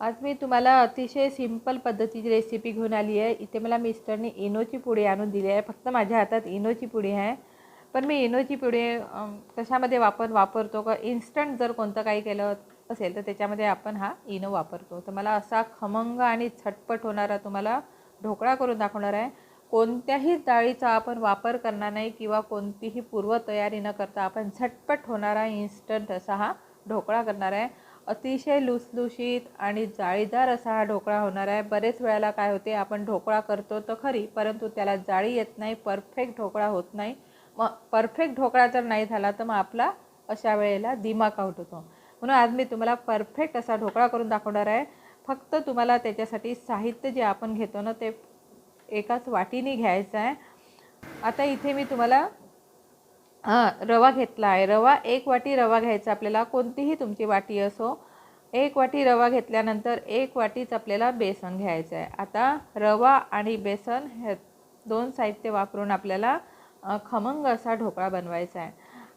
आज मी तुम्हाला अतिशय सिंपल पद्धतीची रेसिपी घेऊन आली आहे. इथे मला मिस्टरने इनोची पुडी आणून दिली आहे. फक्त माझ्या हातात इनोची पुडी आहे. पण मी इनोची पुडी कशामध्ये वापर वापरतो का? इन्स्टंट जर कोणतं काही केलं असेल तर त्याच्यामध्ये आपण हा इनो वापरतो. तर मला असा खमंग आणि झटपट होणारा तुम्हाला ढोकळा करून दाखवणार आहे. कोणत्याही डाळीचा आपण वापर करणार नाही किंवा कोणतीही पूर्वतयारी न करता आपण झटपट होणारा इन्स्टंट असा हा ढोकळा करणार आहे. अतिशय लुसलुशीत आणि जाळीदार असा हा ढोकळा होणार आहे. बरेच वेळेला काय होते आपण ढोकळा करतो तर खरी परंतु त्याला जाळी येत नाही परफेक्ट ढोकळा होत नाही. मग परफेक्ट ढोकळा जर नाही झाला तर मग आपला अशा वेळेला दिमाग आउट होतो. म्हणून आज मी तुम्हाला परफेक्ट असा ढोकळा करून दाखवणार आहे. फक्त तुम्हाला त्याच्यासाठी साहित्य जे आपण घेतो ना ते एकाच वाटीने घ्यायचं आहे. आता इथे मी तुम्हाला हां रवा घेतला आहे रवा एक वाटी रवा घ्यायचा आपल्याला. कोणतीही तुमची वाटी असो एक वाटी रवा घेतल्यानंतर एक वाटीच आपल्याला बेसन घ्यायचं आहे आता रवा आणि बेसन हे दोन साहित्य वापरून आपल्याला खमंग असा ढोकळा बनवायचा आहे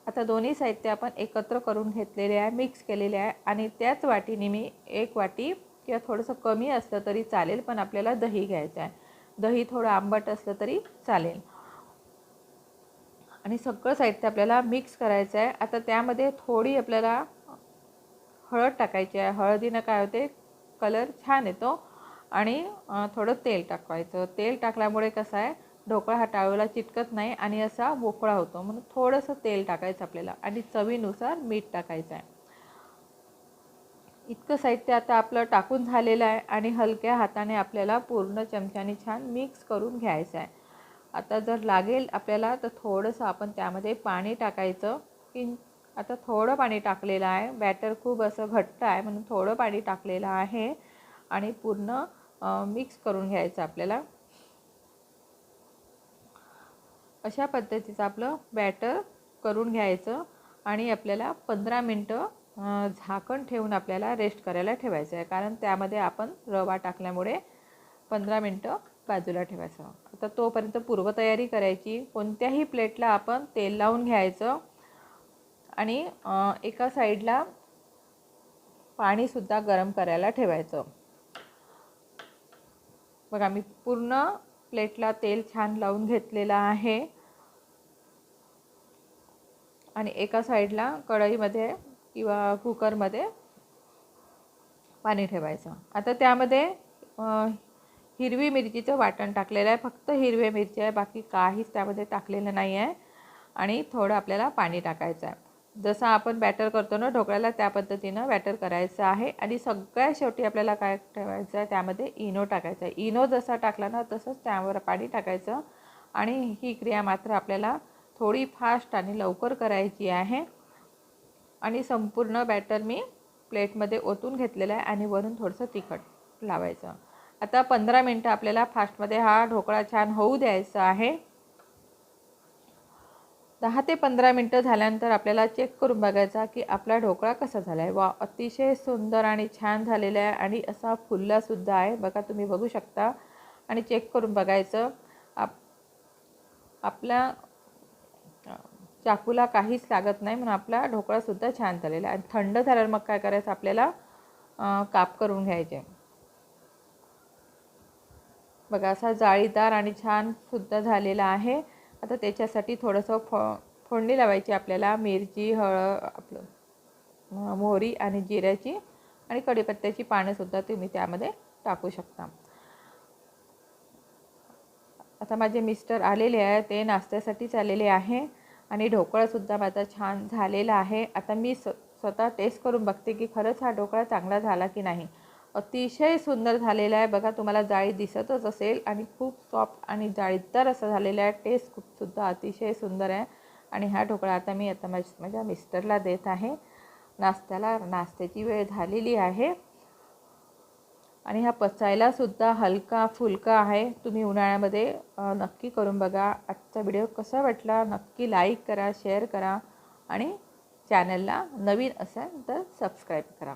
आता दोन्ही साहित्य आपण एकत्र करून घेतलेले आहे मिक्स केलेले आहे आणि त्याच वाटीने मी एक वाटी किंवा थोडंसं कमी असलं तरी चालेल पण आपल्याला दही घ्यायचं आहे दही थोडं आंबट असलं तरी चालेल. आणि सगळं साहित्य आपल्याला मिक्स करायचं आहे आता त्यामध्ये थोडी आपल्याला हळद टाकायची आहे. हळदीनं काय होते? कलर छान येतो. आणि थोडं तेल टाकवायचं. तेल टाकल्यामुळे कसं आहे? ढोकळा हा टाळूला चिटकत नाही आणि असा मोकळा होतो. म्हणून थोडंसं तेल टाकायचं आपल्याला आणि चवीनुसार मीठ टाकायचं आहे. इतकं साहित्य आता आपलं टाकून झालेलं आहे आणि हलक्या हाताने आपल्याला पूर्ण चमच्याने छान मिक्स करून घ्यायचं आहे. आता जर लागेल आपल्याला तर थोडंसं आपण त्यामध्ये पाणी टाकायचं. की आता थोडं पाणी टाकलेलं आहे. बॅटर खूप असं घट्ट आहे म्हणून थोडं पाणी टाकलेलं आहे. आणि पूर्ण मिक्स करून घ्यायचं आपल्याला. अशा पद्धतीचं आपलं बॅटर करून घ्यायचं. आणि आपल्याला पंधरा मिनटं झाकण ठेवून आपल्याला रेस्ट करायला ठेवायचं आहे. कारण त्यामध्ये आपण रवा टाकल्यामुळे पंधरा मिनटं बाजूला ठेवायचं. आता तोपर्यंत पूर्वतयारी करायची. कोणत्याही प्लेटला आपण तेल लावून घ्यायचं. आणि एका साईडला पाणीसुद्धा गरम करायला ठेवायचं. बघा मी पूर्ण प्लेटला तेल छान लावून घेतलेलं आहे. आणि एका साईडला कढईमध्ये किंवा कुकरमध्ये पाणी ठेवायचं. आता त्यामध्ये हिरवी मिरचीचं वाटण टाकलेलं आहे. फक्त हिरव्या मिरची आहे बाकी काहीच त्यामध्ये टाकलेलं नाही आहे. आणि थोडं आपल्याला पाणी टाकायचं आहे. जसं आपण बॅटर करतो ना ढोकळ्याला त्या पद्धतीनं बॅटर करायचं आहे. आणि सगळ्या शेवटी आपल्याला काय ठेवायचं आहे त्यामध्ये इनो टाकायचा आहे. इनो जसा टाकला ना तसंच त्यावर पाणी टाकायचं. आणि ही क्रिया मात्र आपल्याला थोडी फास्ट आणि लवकर करायची आहे. आणि संपूर्ण बॅटर मी प्लेटमध्ये ओतून घेतलेलं आहे आणि वरून थोडंसं तिखट लावायचं. आता पंधरा मिनटं आपल्याला फास्टमध्ये हा ढोकळा छान होऊ द्यायचा आहे. दहा ते पंधरा मिनटं झाल्यानंतर आपल्याला चेक करून बघायचा की आपला ढोकळा कसा झाला आहे वा अतिशय सुंदर आणि छान झालेला आहे आणि असा फुललासुद्धा आहे. बघा तुम्ही बघू शकता. आणि चेक करून बघायचं. आप आपल्या चाकूला काहीच लागत नाही म्हणून आपला ढोकळासुद्धा छान झालेला आहे. आणि थंड झाल्यावर मग काय करायचं? आपल्याला काप करून घ्यायचे. बघा असा जाळीदार आणि छान सुद्धा झालेला आहे. आता त्याच्यासाठी थोडंसं फो फोडणी लावायची आपल्याला. मिरची हळद आपलं मोहरी आणि जिऱ्याची आणि कढीपत्त्याची पानंसुद्धा तुम्ही त्यामध्ये टाकू शकता. आता माझे मिस्टर आलेले आहे ते नाश्त्यासाठीच आलेले आहे आणि ढोकळासुद्धा माझा छान झालेला आहे. आता मी स स्वतः टेस्ट करून बघते की खरंच हा ढोकळा चांगला झाला की नाही. अतिशय सुंदर झालेला आहे. बघा तुम्हाला जाळी दिसतच असेल आणि खूप सॉफ्ट आणि जाळीदार असं झालेलं आहे. टेस्ट खूपसुद्धा अतिशय सुंदर आहे. आणि हा ढोकळा आता मी आता माझ्या माझ्या मिस्टरला देत आहे. नाश्त्याला नाश्त्याची वेळ झालेली आहे. आणि हा पचायलासुद्धा हलका फुलका आहे. तुम्ही उन्हाळ्यामध्ये नक्की करून बघा. आजचा व्हिडिओ कसा वाटला? नक्की लाईक करा शेअर करा. आणि चॅनलला नवीन असेल तर सबस्क्राईब करा.